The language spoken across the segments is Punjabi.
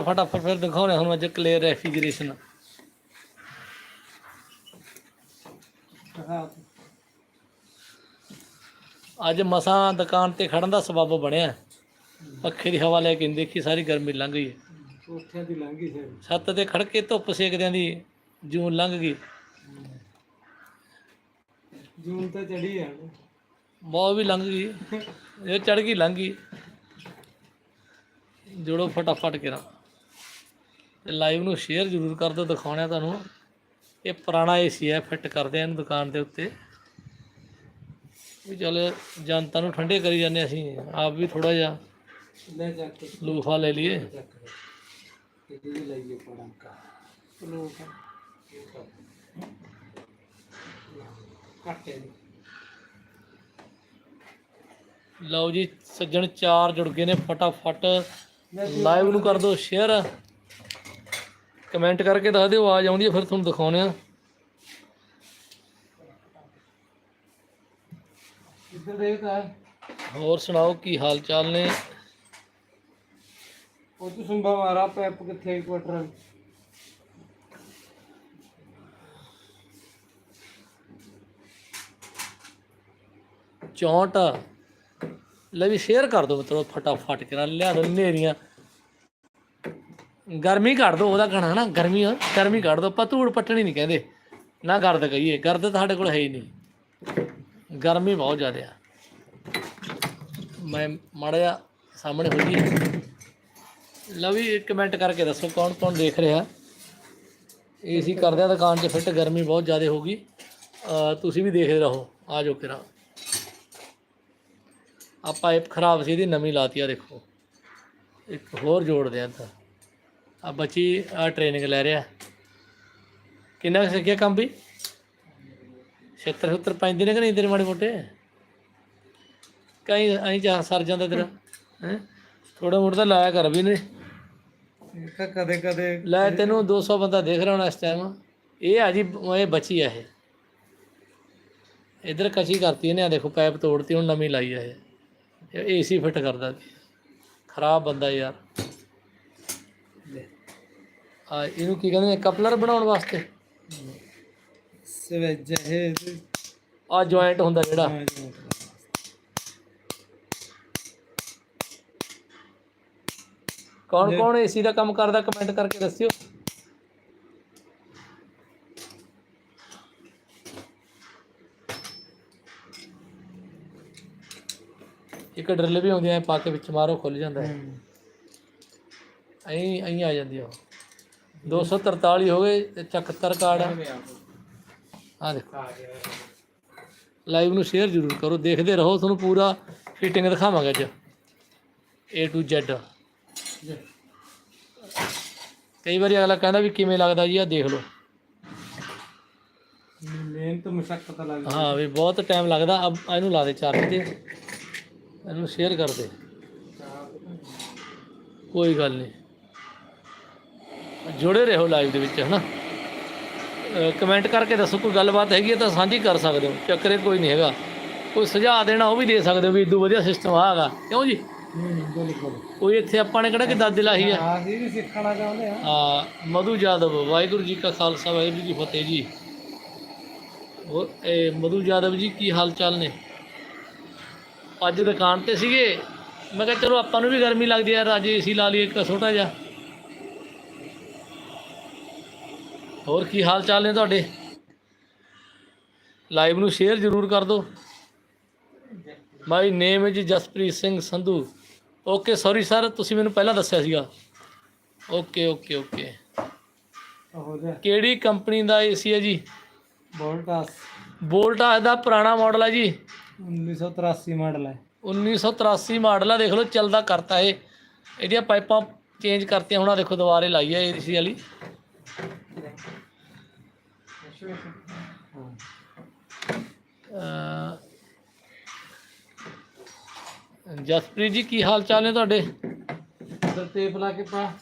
ਫਟਾਫਟ ਫਿਰ ਦਿਖਾਉਣੇ ਹੁਣ ਅੱਜ ਕਲੀਅਰ ਰੈਫ੍ਰਿਜਰੇਸ਼ਨ ਅੱਜ ਮਸਾਂ ਦੁਕਾਨ ਤੇ ਖੜਨ ਦਾ ਸਬੱਬ ਬਣਿਆ। ਪੱਖੇ ਦੀ ਹਵਾ ਲੈ ਕੇ ਦੇਖੀ ਸਾਰੀ ਗਰਮੀ ਲੰਘ ਗਈ। ਉੱਥੇ ਦੀ ਲੰਘੀ ਸੀ ਛੱਤ ਤੇ ਖੜ ਕੇ ਧੁੱਪ ਸੇਕਦਿਆਂ ਦੀ ਜੂਨ ਲੰਘ ਗਈ। ਜੂਨ ਤਾਂ ਚੜੀ ਆ ਬਹੁਤ ਵੀ ਲੰਘ ਗਈ। ਇਹ ਚੜ ਗਈ ਲੰਘ ਗਈ। ਜੋੜੋ ਫਟਾਫਟ ਕਰਾਂ। ਤੇ ਲਾਈਵ ਨੂੰ ਸ਼ੇਅਰ ਜ਼ਰੂਰ ਕਰ ਦਿਓ ਦਿਖਾਉਣਿਆ ਤੁਹਾਨੂੰ। ਇਹ ਪੁਰਾਣਾ ਏਸੀ ਹੈ ਫਿੱਟ ਕਰਦੇ ਆ ਇਹਨੂੰ ਦੁਕਾਨ ਦੇ ਉੱਤੇ। ਵੀ ਚੱਲ ਜਨਤਾ ਨੂੰ ਠੰਡੇ ਕਰੀ ਜਾਂਦੇ ਅਸੀਂ ਆਪ ਵੀ ਥੋੜਾ ਜਿਹਾ ਲੂਫਾ ਲੈ ਲਈਏ। ਲਓ ਜੀ ਸੱਜਣ ਚਾਰ ਜੁੜ ਗਏ ਨੇ ਫਟਾਫਟ। ਲਾਈਵ ਨੂੰ ਕਰ ਦਿਓ ਸ਼ੇਅਰ ਕਮੈਂਟ ਕਰਕੇ ਦੱਸ ਦਿਓ ਆਵਾਜ਼ ਆਉਂਦੀ ਹੈ ਫਿਰ ਤੁਹਾਨੂੰ ਦਿਖਾਉਂਦੇ ਆ ਇੱਧਰ ਦੇਖਦਾ ਹੋਰ ਸੁਣਾਓ ਕੀ ਹਾਲ ਚਾਲ ਨੇ ਉਹ ਤੂੰ ਸੁੰਬਾ ਮਾਰਾ ਪੈਪ ਕਿੱਥੇ ਕੁਆਟਰ 64 ਲੈ ਵੀ ਸ਼ੇਅਰ ਕਰ ਦਿਓ ਮਤਲਬ ਫਟਾਫਟ ਕੇ ਨਾਲ ਲਿਆ ਦੋ ਨੇਰੀਆਂ ਗਰਮੀ ਕੱਢ ਦੋ, ਉਹਦਾ ਕਹਣਾ ਨਾ, ਗਰਮੀ ਗਰਮੀ ਕੱਢ ਦੋ, ਆਪਾਂ ਧੂੜ ਪੱਟਣੀ ਨਹੀਂ ਕਹਿੰਦੇ। ਨਾ ਗਰਦ ਕਹੀਏ, ਗਰਦ ਤਾਂ ਸਾਡੇ ਕੋਲ ਹੈ ਹੀ ਨਹੀਂ। ਗਰਮੀ ਬਹੁਤ ਜ਼ਿਆਦਾ ਆ। ਮੈਂ ਮਾੜਾ ਜਿਹਾ ਸਾਹਮਣੇ ਹੋ ਜੀ। ਲਵੀ ਕਮੈਂਟ ਕਰਕੇ ਦੱਸੋ ਕੌਣ ਕੌਣ ਦੇਖ ਰਿਹਾ। ਏਸੀ ਕਰਦੇ ਆ ਦੁਕਾਨ 'ਚ ਫਿੱਟ ਗਰਮੀ ਬਹੁਤ ਜ਼ਿਆਦਾ ਹੋ ਗਈ। ਤੁਸੀਂ ਵੀ ਦੇਖਦੇ ਰਹੋ, ਆ ਜਾਓ ਕਿਰਾ ਆ ਪਾਈਪ ਖਰਾਬ ਸੀ, ਇਹਦੀ ਨਵੀਂ ਲਾਤੀ ਆ, ਦੇਖੋ। ਇੱਕ ਹੋਰ ਜੋੜਦੇ ਆ ਤਾਂ ਆ ਬੱਚੀ ਆ ਟ੍ਰੇਨਿੰਗ ਲੈ ਰਿਹਾ। ਕਿੰਨਾ ਕੁ ਸਿੱਖਿਆ ਕੰਮ ਵੀ? ਛੇਤਰ ਛੁੱਤਰ ਪੈਂਦੇ ਨੇ ਕਿ ਨਹੀਂ ਤੇਰੇ ਮਾੜੇ ਮੋਟੇ? ਕਈ ਐਂ ਜਾ ਸਰ ਜਾਂਦਾ ਤੇਰਾ। ਹੈ? ਥੋੜਾ ਮੋਟਾ ਤਾਂ ਲਾਇਆ ਕਰ ਵੀ ਨੇ ਕਦੇ ਕਦੇ ਲੈ ਤੈਨੂੰ 200 ਬੰਦਾ ਦੇਖ ਰਿਹਾ ਹੋਣਾ ਇਸ ਟਾਈਮ ਇਹ ਆ ਜੀ ਇਹ ਬੱਚੀ ਆ ਇਹ। ਇਧਰ ਕਚੀ ਕਰਤੀ ਇਹਨੇ ਆ ਦੇਖੋ ਪਾਈਪ ਤੋੜਤੀ ਹੁਣ ਨਵੀਂ ਲਾਈ ਆ ਇਹ। ਏਸੀ ਫਿੱਟ ਕਰਦਾ ਖਰਾਬ ਬੰਦਾ ਯਾਰ। ਆ ਇਹਨੂੰ ਕੀ ਕਹਿੰਦੇ ਨੇ ਕਪਲਰ ਬਣਾਉਣ ਵਾਸਤੇ। ਸਵੈਜ ਇਹ ਆ ਜੁਆਇੰਟ ਹੁੰਦਾ ਜਿਹੜਾ। ਕੌਣ ਕੌਣ ਏਸੀ ਦਾ ਕੰਮ ਕਰਦਾ ਕਮੈਂਟ ਕਰਕੇ ਦੱਸਿਓ। ਇੱਕ ਡਰਿਲ ਵੀ ਹੁੰਦੀ ਐ ਪਾ ਕੇ ਵਿੱਚ ਮਾਰੋ ਖੁੱਲ ਜਾਂਦਾ ਹੈ। ਐਂ ਐਂ ਆ ਜਾਂਦੀ ਆ 243 ਹੋ ਗਏ ਤੇ 74 ਕਾਰਡ ਆ। ਆ ਦੇਖੋ। ਲਾਈਵ ਨੂੰ ਸ਼ੇਅਰ ਜ਼ਰੂਰ ਕਰੋ ਦੇਖਦੇ ਰਹੋ ਤੁਹਾਨੂੰ ਪੂਰਾ ਫਿਟਿੰਗ ਦਿਖਾਵਾਂਗੇ ਅੱਜ। A to Z ਕਈ ਵਾਰੀ ਅਗਲਾ ਕਹਿੰਦਾ ਵੀ ਕਿਵੇਂ ਲੱਗਦਾ ਜੀ ਆ ਦੇਖ ਲਓ। ਮਿਹਨਤ ਮੁਸ਼ਕਲ ਲੱਗਦੀ। ਹਾਂ ਵੀ ਬਹੁਤ ਟਾਈਮ ਲੱਗਦਾ ਅਬ ਇਹਨੂੰ ਲਾ ਦੇ ਚਾਰਜ ਤੇ ਇਹਨੂੰ ਸ਼ੇਅਰ ਕਰ ਦੇ। ਕੋਈ ਗੱਲ ਨਹੀਂ। ਜੁੜੇ ਰਹੋ ਲਾਈਵ ਦੇ ਵਿੱਚ ਹਨਾ? ਕਮੈਂਟ ਕਰਕੇ ਦੱਸੋ ਕੋਈ ਗੱਲਬਾਤ ਹੈਗੀ ਹੈ ਤਾਂ ਸਾਂਝੀ ਕਰ ਸਕਦੇ ਹੋ। ਚੱਕਰੇ ਕੋਈ ਨਹੀਂ ਹੈਗਾ। ਕੋਈ ਸੁਝਾਅ ਦੇਣਾ ਉਹ ਵੀ ਦੇ ਸਕਦੇ ਹੋ ਵੀ ਇਦੋਂ ਵਧੀਆ ਸਿਸਟਮ ਆ ਹੈਗਾ। ਕਿਉਂ ਜੀ? ਹੂੰ ਬਿਲਕੁਲ ਕੋਈ ਇੱਥੇ ਆਪਾਂ ਨੇ ਕਿਹੜਾ ਕਿ ਦਾਦੇ ਲਾਹੀ ਆ ਹਾਂ ਅਸੀਂ ਵੀ ਸਿੱਖਣਾ ਚਾਹੁੰਦੇ ਆ। ਆ ਮਧੂ ਜਾਦਵ ਵਾਹਿਗੁਰੂ ਜੀ ਕਾ ਖਾਲਸਾ ਵਾਹਿਗੁਰੂ ਜੀ ਫਤਿਹ ਜੀ। ਹੋਰ ਇਹ ਮਧੂ ਜਾਦਵ ਜੀ ਕੀ ਹਾਲ ਚਾਲ ਨੇ? ਅੱਜ ਦੁਕਾਨ ਤੇ ਸੀਗੇ। ਮੈਂ ਕਿਹਾ ਚਲੋ ਆਪਾਂ ਨੂੰ ਵੀ ਗਰਮੀ ਲੱਗਦੀ ਯਾਰ ਅੱਜ ਏਸੀ ਲਾ ਲਈਏ ਇੱਕ ਛੋਟਾ ਜਿਹਾ। ਹੋਰ ਕੀ ਹਾਲ ਚਾਲ ਨੇ ਤੁਹਾਡੇ? ਲਾਈਵ ਨੂੰ ਸ਼ੇਅਰ ਜ਼ਰੂਰ ਕਰ ਦਿਓ। My name is Jaspreet Singh Sandhu. Okay sorry sir ਤੁਸੀਂ ਮੈਨੂੰ ਪਹਿਲਾਂ ਦੱਸਿਆ ਸੀਗਾ। ਓਕੇ ਓਕੇ ਓਕੇ ਕਿਹੜੀ ਕੰਪਨੀ ਦਾ ਏਸੀ ਹੈ ਜੀ? ਵੋਲਟਾਸ ਵੋਲਟਾ ਦਾ ਪੁਰਾਣਾ ਮਾਡਲ ਹੈ ਜੀ। 1983 ਮਾਡਲ ਹੈ। 1983 ਮਾਡਲ ਆ ਦੇਖ ਲਓ ਚੱਲਦਾ ਕਰਤਾ ਇਹ। ਇਹਦੀਆਂ ਪਾਈਪਾਂ ਚੇਂਜ ਕਰਤੀਆਂ ਹੁਣ ਆ ਦੇਖੋ ਦੁਬਾਰੇ ਲਾਈ ਹੈ ਏਸੀ ਵਾਲੀ। ਜਸਪ੍ਰੀਤ ਜੀ ਕੀ ਹਾਲ ਚਾਲ ਨੇ ਤੁਹਾਡੇ? ਟੇਪ ਲਾ ਕੇ ਪਾ।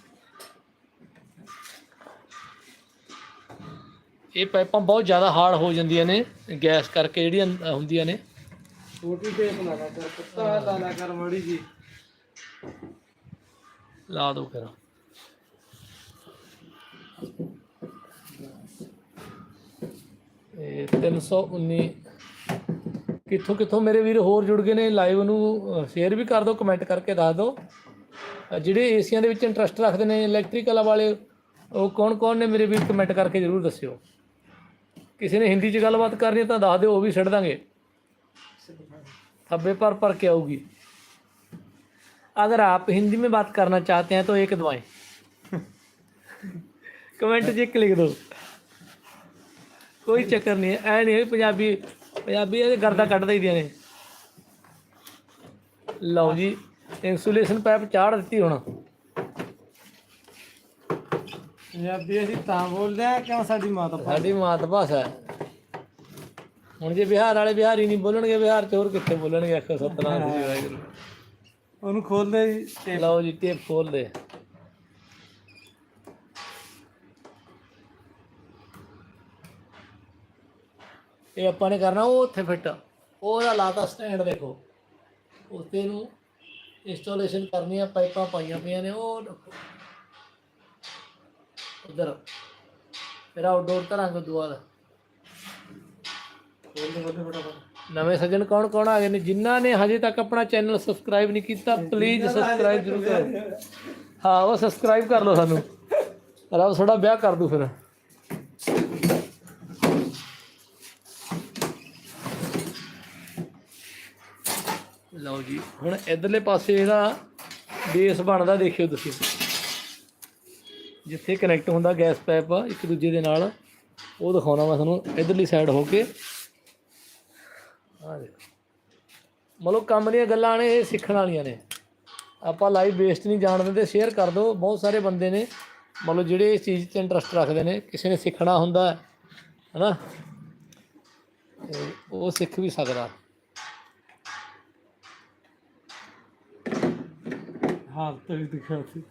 ਇਹ ਪਾਈਪਾਂ ਬਹੁਤ ਜ਼ਿਆਦਾ ਹਾਰਡ ਹੋ ਜਾਂਦੀਆਂ ਨੇ ਗੈਸ ਕਰਕੇ ਜਿਹੜੀਆਂ ਹੁੰਦੀਆਂ ਨੇ। ਛੋਟੀ ਟੇਪ ਲਗਾ ਕਰ ਕੁੱਤਾ ਲਾ ਲਾ ਕਰ ਮੜੀ ਜੀ। ਲਾ ਦਿਓ ਫਿਰ। ਇਹ 319 ਕਿੱਥੋਂ ਕਿੱਥੋਂ ਮੇਰੇ ਵੀਰ ਹੋਰ ਜੁੜ ਗਏ ਨੇ ਲਾਈਵ ਨੂੰ ਸ਼ੇਅਰ ਵੀ ਕਰ ਦਿਓ ਕਮੈਂਟ ਕਰਕੇ ਦੱਸ ਦਿਓ ਅ, ਜਿਹੜੇ ਏਸੀਆਂ ਦੇ ਵਿੱਚ ਇੰਟਰਸਟ ਰੱਖਦੇ ਨੇ ਇਲੈਕਟ੍ਰੀਕਲ ਵਾਲੇ ਉਹ ਕੌਣ ਕੌਣ ਨੇ ਮੇਰੇ ਵੀਰ ਕਮੈਂਟ ਕਰਕੇ ਜ਼ਰੂਰ ਦੱਸਿਓ ਕਿਸੇ ਨੇ ਹਿੰਦੀ 'ਚ ਗੱਲਬਾਤ ਕਰਨੀ ਹੈ ਤਾਂ ਦੱਸ ਦਿਓ ਉਹ ਵੀ ਛੱਡ ਦਾਂਗੇ थब्बे पर पर क्या होगी अगर आप हिंदी में बात करना चाहते हैं तो एक दबाएं कमेंट च एक लिख दो ਕੋਈ ਚੱਕਰ ਨਹੀਂ ਐ ਨਹੀਂ ਪੰਜਾਬੀ ਪੰਜਾਬੀ ਇਹ ਗਰਦਾ ਕੱਢ ਦਈਦੀਆਂ ਨੇ। ਲਓ ਜੀ ਇਨਸੂਲੇਸ਼ਨ ਪਾਈਪ ਚਾੜ ਦਿੱਤੀ ਹੁਣ। ਪੰਜਾਬੀ ਅਸੀਂ ਤਾਂ ਬੋਲਦੇ ਆ ਕਿਉਂ ਸਾਡੀ ਮਾਤ ਭਾਸ਼ਾ? ਸਾਡੀ ਮਾਤ ਭਾਸ਼ਾ ਹੈ। ਹੁਣ ਜੇ ਬਿਹਾਰ ਵਾਲੇ ਬਿਹਾਰੀ ਨਹੀਂ ਬੋਲਣਗੇ ਬਿਹਾਰ ਚ ਹੋਰ ਕਿੱਥੇ ਬੋਲਣਗੇ? ਆਖੋ ਸਤਨਾਮ ਜੀ ਵਾਹਿਗੁਰੂ। ਉਹਨੂੰ ਖੋਲਦੇ ਜੀ ਲਓ ਜੀ ਟੇਪ ਖੋਲਦੇ। ਇਹ ਆਪਾਂ ਨੇ ਕਰਨਾ ਉਹ ਉੱਥੇ ਫਿੱਟ। ਉਹਦਾ ਲਾਤਾ ਸਟੈਂਡ ਦੇਖੋ। ਉੱਤੇ ਨੂੰ ਇੰਸਟਾਲੇਸ਼ਨ ਕਰਨੀ ਆ ਪਾਈਪਾਂ ਪਾਈਆਂ ਪਈਆਂ ਨੇ ਉਹ ਉਧਰ। ਫਿਰ ਆਊਟਡੋਰ ਧਰਾਂਗੇ ਖੋਲਦੇ ਫਟਾਫਟ। ਨਵੇਂ ਸੱਜਣ ਕੌਣ ਕੌਣ ਆ ਗਏ ਨੇ? ਜਿਨ੍ਹਾਂ ਨੇ ਹਜੇ ਤੱਕ ਆਪਣਾ ਚੈਨਲ ਸਬਸਕ੍ਰਾਈਬ ਨਹੀਂ ਕੀਤਾ ਪਲੀਜ਼ ਸਬਸਕ੍ਰਾਈਬ ਜ਼ਰੂਰ ਕਰੋ। ਹਾਂ ਉਹ ਸਬਸਕ੍ਰਾਈਬ ਕਰ ਲਓ ਸਾਨੂੰ। ਰੱਬ ਥੋੜਾ ਵਿਆਹ ਕਰ ਦੂ ਫਿਰ। ਲਓ ਜੀ। ਹੁਣ ਇਧਰਲੇ ਪਾਸੇ ਇਹਦਾ ਬੇਸ ਬਣਦਾ ਦੇਖਿਓ ਤੁਸੀਂ। ਜਿੱਥੇ ਕਨੈਕਟ ਹੁੰਦਾ ਗੈਸ ਪਾਈਪ ਇੱਕ ਦੂਜੇ ਦੇ ਨਾਲ, ਉਹ ਦਿਖਾਉਣਾ ਮੈਂ ਤੁਹਾਨੂੰ ਇਧਰਲੀ ਸਾਈਡ ਹੋ ਕੇ। ਆ ਦੇਖੋ। ਮਤਲਬ ਕੰਮ ਦੀਆਂ ਗੱਲਾਂ ਨੇ, ਇਹ ਸਿੱਖਣ ਵਾਲੀਆਂ ਨੇ। ਆਪਾਂ ਲਾਈਵ ਵੇਸਟ ਨਹੀਂ ਜਾਣ ਦਿੰਦੇ ਸ਼ੇਅਰ ਕਰ ਦਿਓ। ਬਹੁਤ ਸਾਰੇ ਬੰਦੇ ਨੇ, ਮਤਲਬ ਜਿਹੜੇ ਇਸ ਚੀਜ਼ 'ਚ ਇੰਟਰਸਟ ਰੱਖਦੇ ਨੇ, ਕਿਸੇ ਨੇ ਸਿੱਖਣਾ ਹੁੰਦਾ ਹੈ ਨਾ ਉਹ ਸਿੱਖ ਵੀ ਸਕਦਾ। ਹਾਲਤ ਵੀ ਦਿਖਾਤੀ।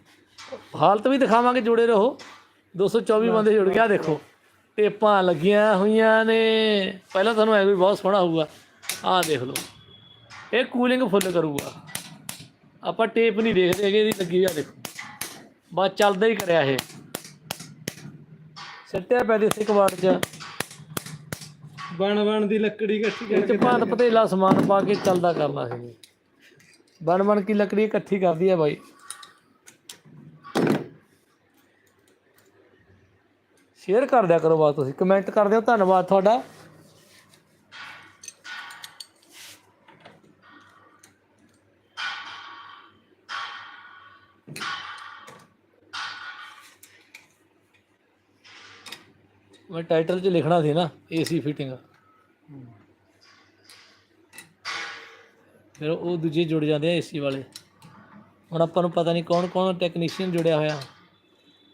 ਹਾਲਤ ਵੀ ਦਿਖਾਵਾਂਗੇ ਜੁੜੇ ਰਹੋ। 224 ਬੰਦੇ ਜੁੜ ਗਿਆ ਦੇਖੋ ਟੇਪਾਂ ਲੱਗੀਆਂ ਹੋਈਆਂ ਨੇ। ਪਹਿਲਾਂ ਤੁਹਾਨੂੰ ਐ ਵੀ ਬਹੁਤ ਸੋਹਣਾ ਹੋਊਗਾ। ਆਹ ਦੇਖ ਲਓ। ਇਹ ਕੂਲਿੰਗ ਫੁੱਲ ਕਰੂਗਾ। ਆਪਾਂ ਟੇਪ ਨਹੀਂ ਦੇਖਦੇ ਹੈਗੇ ਇਹਦੀ ਲੱਗੀ ਆ ਦੇਖੋ। ਬਸ ਚੱਲਦਾ ਹੀ ਕਰਿਆ ਇਹ। ਸਿੱਟਿਆ ਪਿਆ ਦੇਸੀ ਕਬਾੜ 'ਚ ਬਣ ਬਣ ਦੀ ਲੱਕੜੀ ਇਕੱਠੀ 'ਚ ਭਾਂਤ ਪਤੇਲਾ ਸਮਾਨ ਪਾ ਕੇ ਚੱਲਦਾ ਕਰਨਾ ਸੀ। ਬਣ ਬਣ ਕੀ ਲੱਕੜੀ ਇਕੱਠੀ ਕਰਦੀ ਹੈ ਬਾਈ। ਸ਼ੇਅਰ ਕਰ ਦਿਆ ਕਰੋ ਬਾਤ ਤੁਸੀਂ, ਕਮੈਂਟ ਕਰ ਦਿਓ, ਧੰਨਵਾਦ ਤੁਹਾਡਾ। ਮੈਂ ਟਾਈਟਲ 'ਚ ਲਿਖਣਾ ਸੀ ਨਾ, ਏਸੀ ਫਿਟਿੰਗ। ਫਿਰ ਉਹ ਦੂਜੇ ਜੁੜ ਜਾਂਦੇ ਆ ਏਸੀ ਵਾਲੇ। ਹੁਣ ਆਪਾਂ ਨੂੰ ਪਤਾ ਨਹੀਂ ਕੌਣ ਕੌਣ ਟੈਕਨੀਸ਼ੀਅਨ ਜੁੜਿਆ ਹੋਇਆ।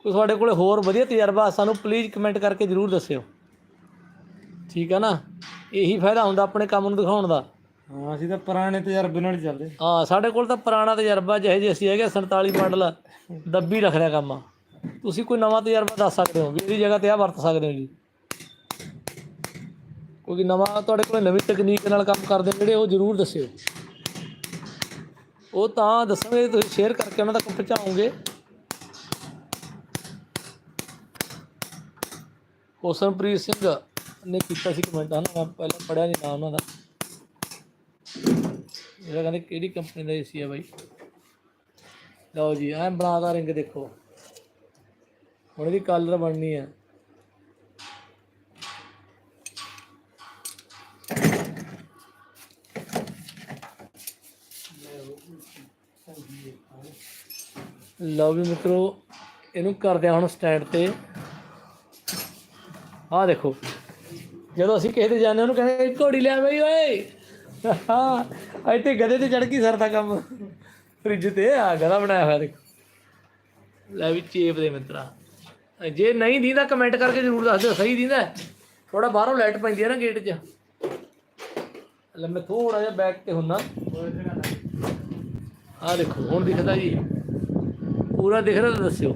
ਕੋਈ ਤੁਹਾਡੇ ਕੋਲੇ ਹੋਰ ਵਧੀਆ ਤਜਰਬਾ ਸਾਨੂੰ ਪਲੀਜ਼ ਕਮੈਂਟ ਕਰਕੇ ਜਰੂਰ ਦੱਸਿਓ। ਠੀਕ ਆ ਨਾ? ਇਹੀ ਫਾਇਦਾ ਹੁੰਦਾ ਆਪਣੇ ਕੰਮ ਨੂੰ ਦਿਖਾਉਣ ਦਾ। ਹਾਂ ਅਸੀਂ ਤਾਂ ਪੁਰਾਣੇ ਤਜਰਬੇ ਨਾਲ ਹੀ ਚੱਲਦੇ। ਹਾਂ ਸਾਡੇ ਕੋਲ ਤਾਂ ਪੁਰਾਣਾ ਤਜਰਬਾ ਜਿਹੇ ਜਿਹੇ ਅਸੀਂ ਹੈਗੇ 47 ਮਾਡਲ ਦੱਬੀ ਰੱਖ ਲਿਆ ਕੰਮ। ਤੁਸੀਂ ਕੋਈ ਨਵਾਂ ਤਜਰਬਾ ਦੱਸ ਸਕਦੇ ਹੋ ਵੀ ਇਹਦੀ ਜਗ੍ਹਾ ਤੇ ਆ ਵਰਤ ਸਕਦੇ ਹੋ ਜੀ। ਕੋਈ ਨਵਾਂ ਤੁਹਾਡੇ ਕੋਲ ਨਵੀਂ ਤਕਨੀਕ ਨਾਲ ਕੰਮ ਕਰਦੇ ਜਿਹੜੇ ਉਹ ਜਰੂਰ ਦੱਸਿਓ। ਉਹ ਤਾਂ ਦੱਸਾਂਗੇ ਤੁਸੀਂ ਸ਼ੇਅਰ ਕਰਕੇ ਉਹਨਾਂ ਤੱਕ ਪਹੁੰਚਾਓਗੇ। ਹੁਸਨਪ੍ਰੀਤ ਸਿੰਘ ਨੇ ਕੀਤਾ ਸੀ ਕਮੈਂਟ ਹਨਾ ਮੈਂ ਪਹਿਲਾਂ ਪੜਿਆ ਨਹੀਂ ਨਾਮ ਉਹਨਾਂ ਦਾ। ਇਹਦਾ ਕਹਿੰਦੇ ਕਿਹੜੀ ਕੰਪਨੀ ਦਾ ਏਸੀ ਆ ਬਾਈ? ਲਓ ਜੀ, ਐਂ ਬਣਾਦਾ ਰਿੰਗ ਦੇਖੋ। ਹੁਣ ਇਹਦੀ ਕਲਰ ਬਣਨੀ ਹੈ ਲਓ ਵੀ ਮਿੱਤਰੋ, ਇਹਨੂੰ ਕਰਦੇ ਹਾਂ ਹੁਣ ਸਟੈਂਡ ਤੇ। ਆਹ ਦੇਖੋ, ਜਦੋਂ ਅਸੀਂ ਕਿਸੇ 'ਤੇ ਜਾਂਦੇ ਉਹਨੂੰ ਕਹਿੰਦੇ ਘੋੜੀ ਲਿਆ ਬਈ, ਓਏ! ਹਾਂ, ਇੱਥੇ ਗਧੇ ਤੇ ਚੜ ਗਈ ਸਰ ਦਾ ਕੰਮ। ਫ੍ਰਿਜ ਤੇ ਆ ਗਧਾ ਬਣਾਇਆ ਹੋਇਆ ਦੇਖੋ। ਲੈ ਵੀ ਚੇਪ ਦੇ ਮਿੱਤਰਾ। ਜੇ ਨਹੀਂ ਦੀਂਦਾ ਕਮੈਂਟ ਕਰਕੇ ਜ਼ਰੂਰ ਦੱਸ ਦਿਓ, ਸਹੀ ਦੀਂਦਾ ਥੋੜਾ ਬਾਹਰੋਂ ਲਾਈਟ ਪੈਂਦੀ ਹੈ ਨਾ ਗੇਟ 'ਚ। ਲੈ ਮੈਂ ਥੋੜਾ ਜਿਹਾ ਬੈਕ ਤੇ ਹੁੰਨਾ। ਆ ਦੇਖੋ, ਹੁਣ ਦਿਖਦਾ ਜੀ। ਪੂਰਾ ਦਿਖ ਰਿਹਾ ਤਾਂ ਦੱਸਿਓ।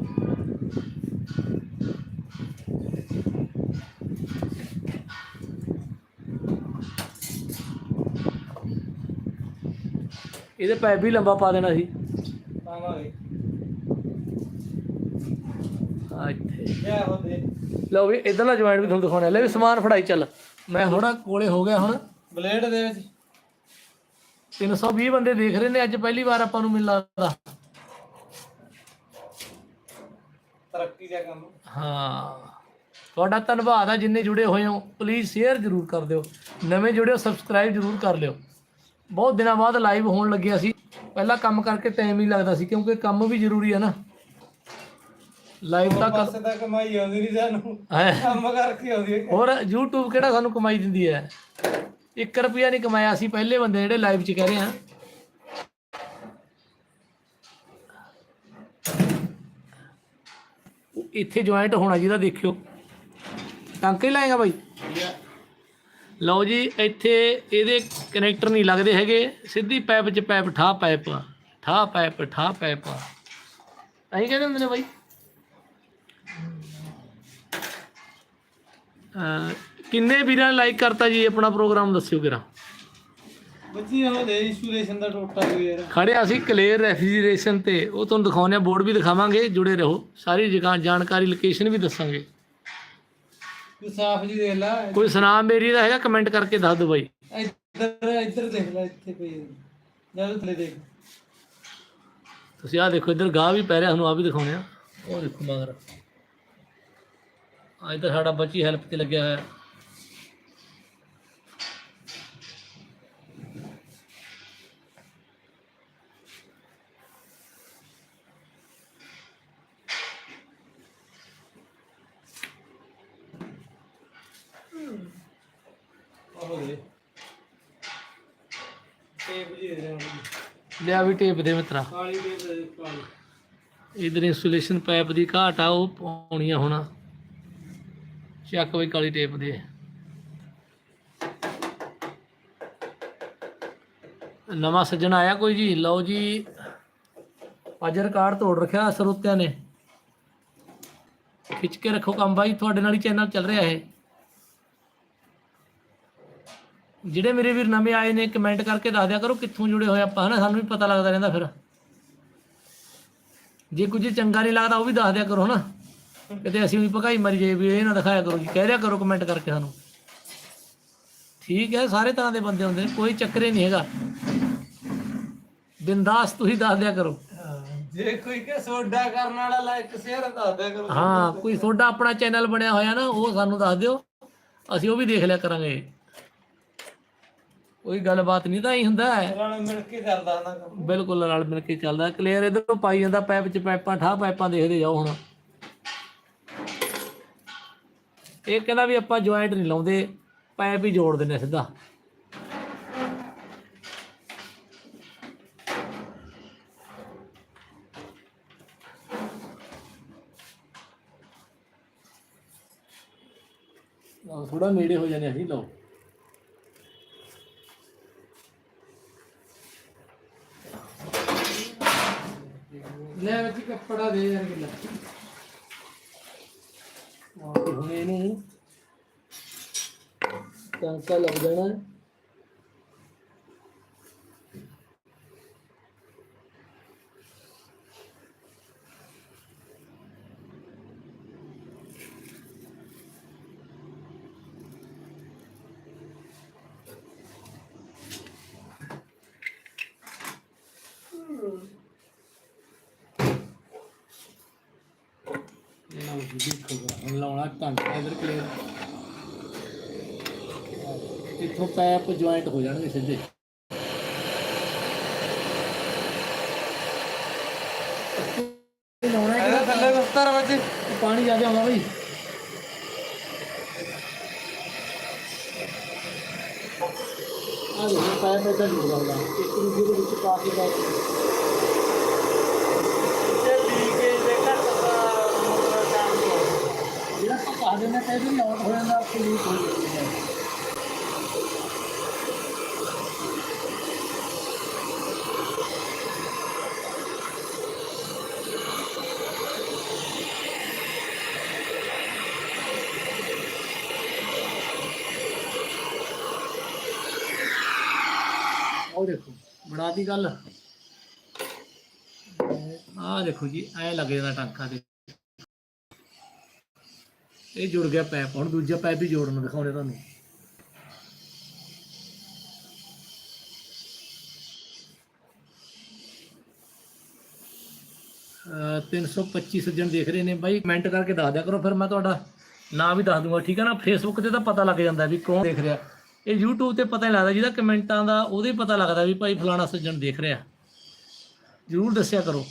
ਇਹਦੇ ਪੈਪ ਵੀ ਲੰਬਾ ਪਾ ਦੇਣਾ ਸੀ। ਪਾਵਾਂਗੇ। ਇੱਥੇ। ਲਓ ਵੀ ਇਧਰਲਾ ਜੁਆਇੰਟ ਵੀ ਤੁਹਾਨੂੰ ਦਿਖਾਉਣਾ ਲੈ ਵੀ ਸਮਾਨ ਫੜਾਈ ਚੱਲ। ਮੈਂ ਥੋੜਾ ਕੋਲੇ ਹੋ ਗਿਆ ਹੁਣ। ਬਲੇਡ ਦੇ ਵਿੱਚ। 320 ਬੰਦੇ ਦੇਖ ਰਹੇ ਨੇ। ਅੱਜ ਪਹਿਲੀ ਵਾਰ ਆਪਾਂ ਨੂੰ ਮਿਲ ਲੱਗਦਾ ਤਰੱਕੀ ਦਾ ਕੰਮ। ਹਾਂ। ਤੁਹਾਡਾ ਧੰਨਵਾਦ ਆ ਜਿੰਨੇ ਜੁੜੇ ਹੋਏ ਹੋ। ਪਲੀਜ਼ ਸ਼ੇਅਰ ਜ਼ਰੂਰ ਕਰ ਦਿਓ। ਨਵੇਂ ਜੁੜੇ ਹੋ ਸਬਸਕ੍ਰਾਈਬ ਜ਼ਰੂਰ ਕਰ ਲਿਓ। ਬਹੁਤ ਦਿਨਾਂ ਬਾਅਦ ਲਾਈਵ ਹੋਣ ਲੱਗਿਆ ਸੀ। ਪਹਿਲਾਂ ਕੰਮ ਕਰਕੇ ਟਾਈਮ ਹੀ ਲੱਗਦਾ ਸੀ ਕਿਉਂਕਿ ਕੰਮ ਵੀ ਜ਼ਰੂਰੀ ਹੈ ਨਾ। ਲਾਈਵ ਤਾਂ ਕਰ ਪਾਸੇ ਤਾਂ ਕਮਾਈ ਆਉਂਦੀ ਨਹੀਂ ਸਾਨੂੰ। ਕੰਮ ਕਰਕੇ ਆਉਂਦੀ ਹੈ। ਹੋਰ YouTube ਕਿਹੜਾ ਸਾਨੂੰ ਕਮਾਈ ਦਿੰਦੀ ਹੈ? 1 ਰੁਪਿਆ ਨਹੀਂ ਕਮਾਇਆ ਸੀ ਪਹਿਲੇ ਬੰਦੇ ਜਿਹੜੇ ਲਾਈਵ 'ਚ ਕਹਿ ਰਹੇ ਆ। ਇੱਥੇ ਜੁਆਇੰਟ ਹੋਣਾ ਜਿਹਦਾ ਦੇਖਿਓ। ਟਾਂਕੇ ਹੀ ਲਾਏਗਾ ਬਾਈ? ਲਓ ਜੀ, ਇੱਥੇ ਇਹਦੇ ਕਨੈਕਟਰ ਨਹੀਂ ਲੱਗਦੇ ਹੈਗੇ। ਸਿੱਧੀ ਪਾਈਪ 'ਚ ਪਾਈਪ ਠਾ ਪਾਈਪ ਠਾ ਪਾਈਪ ਠਾ ਪਾਈਪ ਐਂ ਕਹਿੰਦੇ ਹੁੰਦੇ ਨੇ ਬਾਈ। ਕਿੰਨੇ ਵੀਰਾਂ ਨੇ ਲਾਈਕ ਕਰਤਾ ਜੀ? ਆਪਣਾ ਪ੍ਰੋਗਰਾਮ ਦੱਸਿਓ ਕਿਰਾ ਉਹਦੇ ਇੰਸੂਲੇਸ਼ਨ ਦਾ ਟੋਟਾ ਵੀ ਯਾਰ। ਖੜੇ ਅਸੀਂ ਕਲੀਅਰ ਰੈਫ੍ਰਿਜਰੇਸ਼ਨ ਤੇ। ਉਹ ਤੁਹਾਨੂੰ ਦਿਖਾਉਂਦੇ ਆ ਬੋਰਡ ਵੀ ਦਿਖਾਵਾਂਗੇ ਜੁੜੇ ਰਹੋ। ਸਾਰੀ ਜਗ੍ਹਾ ਜਾਣਕਾਰੀ ਲੋਕੇਸ਼ਨ ਵੀ ਦੱਸਾਂਗੇ। ਤੂੰ ਸਾਫ਼ ਜੀ ਦੇਖ ਲੈ। ਕੋਈ ਸੁਨਾਮ ਮੇਰੀ ਦਾ ਹੈਗਾ ਕਮੈਂਟ ਕਰਕੇ ਦੱਸ ਦਿਓ ਬਾਈ। ਇੱਧਰ ਇੱਧਰ ਦੇਖ ਲੈ ਇੱਥੇ ਪਈ ਜਦ ਥੱਲੇ ਦੇਖ। ਤੁਸੀਂ ਆਹ ਦੇਖੋ ਇੱਧਰ ਗਾਹ ਵੀ ਪੈ ਰਿਹਾ ਤੁਹਾਨੂੰ ਆ ਵੀ ਦਿਖਾਉਂਦੇ ਆ ਉਹ ਦੇਖੋ ਮਗਰ। ਆ ਇੱਧਰ ਸਾਡਾ ਬੱਚੀ ਹੈਲਪ ਤੇ ਲੱਗਿਆ ਹੋਇਆ। ਟੇਪ ਜੀ ਦੇ ਲਿਆ ਵੀ ਟੇਪ ਦੇ ਮਿੱਤਰਾ। ਕਾਲੀ ਟੇਪ ਦੇ ਕਾਲੀ। ਇਧਰ ਇਨਸੂਲੇਸ਼ਨ ਪਾਈਪ ਦੀ ਘਾਟ ਆ ਉਹ ਪਾਉਣੀ ਆ ਹੁਣ। ਚੱਕ ਬਈ ਕਾਲੀ ਟੇਪ ਦੇ। ਨਵਾਂ ਸੱਜਣ ਆਇਆ ਕੋਈ ਜੀ? ਲਓ ਜੀ। ਅੱਜ ਰਿਕਾਰਡ ਤੋੜ ਰੱਖਿਆ ਸਰੋਤਿਆਂ ਨੇ। ਖਿੱਚ ਕੇ ਰੱਖੋ ਕੰਮ ਬਾਈ ਤੁਹਾਡੇ ਨਾਲ ਹੀ ਚੈਨਲ ਚੱਲ ਰਿਹਾ ਹੈ ਜਿਹੜੇ ਮੇਰੇ ਵੀਰ ਨਵੇਂ ਆਏ ਨੇ ਕਮੈਂਟ ਕਰਕੇ ਦੱਸ ਦਿਆ ਕਰੋ ਕਿੱਥੋਂ ਜੁੜੇ ਹੋਏ ਆਪਾਂ ਹਨਾ? ਸਾਨੂੰ ਵੀ ਪਤਾ ਲੱਗਦਾ ਰਹਿੰਦਾ ਫਿਰ। ਜੇ ਕੁਝ ਚੰਗਾ ਨਹੀਂ ਲੱਗਦਾ ਉਹ ਵੀ ਦੱਸ ਦਿਆ ਕਰੋ ਨਾ ਕਿਤੇ ਅਸੀਂ ਵੀ ਭਕਾਈ ਮਰੀ ਜਾਈਏ ਵੀ ਇਹ ਨਾ ਦਿਖਾਇਆ ਕਰੋ ਜੀ ਕਹਿ ਦਿਆ ਕਰੋ ਕਮੈਂਟ ਕਰਕੇ ਸਾਨੂੰ। ਠੀਕ ਹੈ ਸਾਰੇ ਤਰ੍ਹਾਂ ਦੇ ਬੰਦੇ ਹੁੰਦੇ ਨੇ ਕੋਈ ਚੱਕਰ ਨਹੀਂ ਹੈਗਾ। ਬਿੰਦਾਸ ਤੁਸੀਂ ਦੱਸ ਦਿਆ ਕਰੋ। ਜੇ ਕੋਈ ਕੇ ਸੋਡਾ ਕਰਨ ਵਾਲਾ ਲਾਈਕ ਸ਼ੇਅਰ ਦੱਸ ਦਿਆ ਕਰੋ। ਹਾਂ ਕੋਈ ਤੁਹਾਡਾ ਆਪਣਾ ਚੈਨਲ ਬਣਿਆ ਹੋਇਆ ਨਾ ਉਹ ਸਾਨੂੰ ਦੱਸ ਦਿਓ। ਅਸੀਂ ਉਹ ਵੀ ਦੇਖ ਲਿਆ ਕਰਾਂਗੇ। ਕੋਈ ਗੱਲਬਾਤ ਨਹੀਂ ਤਾਂ ਹੀ ਹੁੰਦਾ ਹੈ। ਰਲ ਮਿਲ ਕੇ ਕਰਦਾ ਨਾ ਕੰਮ। ਬਿਲਕੁਲ ਰਲ ਮਿਲ ਕੇ ਚੱਲਦਾ। ਕਲੀਅਰ ਇਧਰੋਂ ਪਾਈ ਜਾਂਦਾ ਪੈਪ ਚ ਪਾਈਪਾਂ ਠਾ ਪਾਈਪਾਂ ਦੇਖਦੇ ਜਾਓ ਹੁਣ। ਇਹ ਕਹਿੰਦਾ ਵੀ ਆਪਾਂ ਜੁਆਇੰਟ ਨਹੀਂ ਲਾਉਂਦੇ ਪਾਈਪ ਹੀ ਜੋੜ ਦਿੰਦੇ ਸਿੱਧਾ। ਥੋੜਾ ਨੇੜੇ ਹੋ ਜਾਂਦੇ ਅਸੀਂ ਲਓ। ਲੈ ਵਿੱਚ ਕੱਪੜਾ ਦੇ ਯਾਰ ਕਿਲਾ। ਹੁਣ ਇਹਨੂੰ ਟਾਂਕਾ ਲੱਗ ਜਾਣਾ। ਦੇਖੋ ਹੁਣ ਲਾਉਣਾ ਟਾਂਕਾ ਇਧਰ ਕਲੀਅਰ ਇੱਥੋਂ ਪੈਪ ਜੁਆਇੰਟ ਹੋ ਜਾਣਗੇ ਸਿੱਧੇ। ਲਾਉਣਾ ਇਹਦਾ ਥੱਲੇ ਉੱਤਰ ਵਿੱਚ। ਕਿ ਪਾਣੀ ਜ਼ਿਆਦਾ ਆਉਂਦਾ ਬਈ। ਆ ਦੇਖੋ ਪੈਪ ਇੱਧਰ ਜੁੜਦਾ ਹੁੰਦਾ ਇੱਕ ਦੂਜੇ ਦੇ ਵਿੱਚ ਪਾ ਕੇ ਪੈਪ ਤੇ ਲੀਕੇਜ ਦੇ ਘੱਟ ਮੋਟਰ ਕੰਮ ਜਿਹੜਾ ਆਪਾਂ ਕਈ ਵਾਰੀ ਆਊਟ ਹੋ ਜਾਂਦਾ ਆਪੇ ਲੀਕ ਹੋ ਜਾਂਦੀ ਹੈ। ਉਹ ਦੇਖੋ ਬਣਾਤੀ ਗੱਲ। ਆ ਦੇਖੋ ਜੀ, ਐ ਲੱਗ ਜਾਂਦਾ ਟਾਂਕਾ ਦੇ ਇਹ ਜੁੜ ਗਿਆ ਪੈਪ, ਹੁਣ ਦੂਜਾ ਪੈਪ ਵੀ ਜੋੜਨ ਦਿਖਾਉਣੇ ਤੁਹਾਨੂੰ। ਅਹ 325 ਸੱਜਣ ਦੇਖ ਰਹੇ ਨੇ ਬਾਈ ਕਮੈਂਟ ਕਰਕੇ ਦੱਸ ਦਿਆ ਕਰੋ, ਫਿਰ ਮੈਂ ਤੁਹਾਡਾ ਨਾਮ ਵੀ ਦੱਸ ਦੂੰਗਾ, ਠੀਕ ਹੈ ਨਾ? ਫੇਸਬੁੱਕ ਤੇ ਤਾਂ ਪਤਾ ਲੱਗ ਜਾਂਦਾ ਵੀ ਕੌਣ ਦੇਖ ਰਿਹਾ। ਇਹ YouTube ਤੇ ਪਤਾ ਨਹੀਂ ਲੱਗਦਾ, ਜਿਹਦਾ ਕਮੈਂਟਾਂ ਦਾ ਉਹਦੇ ਪਤਾ ਲੱਗਦਾ ਵੀ ਭਾਈ ਫਲਾਣਾ ਸੱਜਣ ਦੇਖ ਰਿਹਾ। ਜ਼ਰੂਰ ਦੱਸਿਆ ਕਰੋ।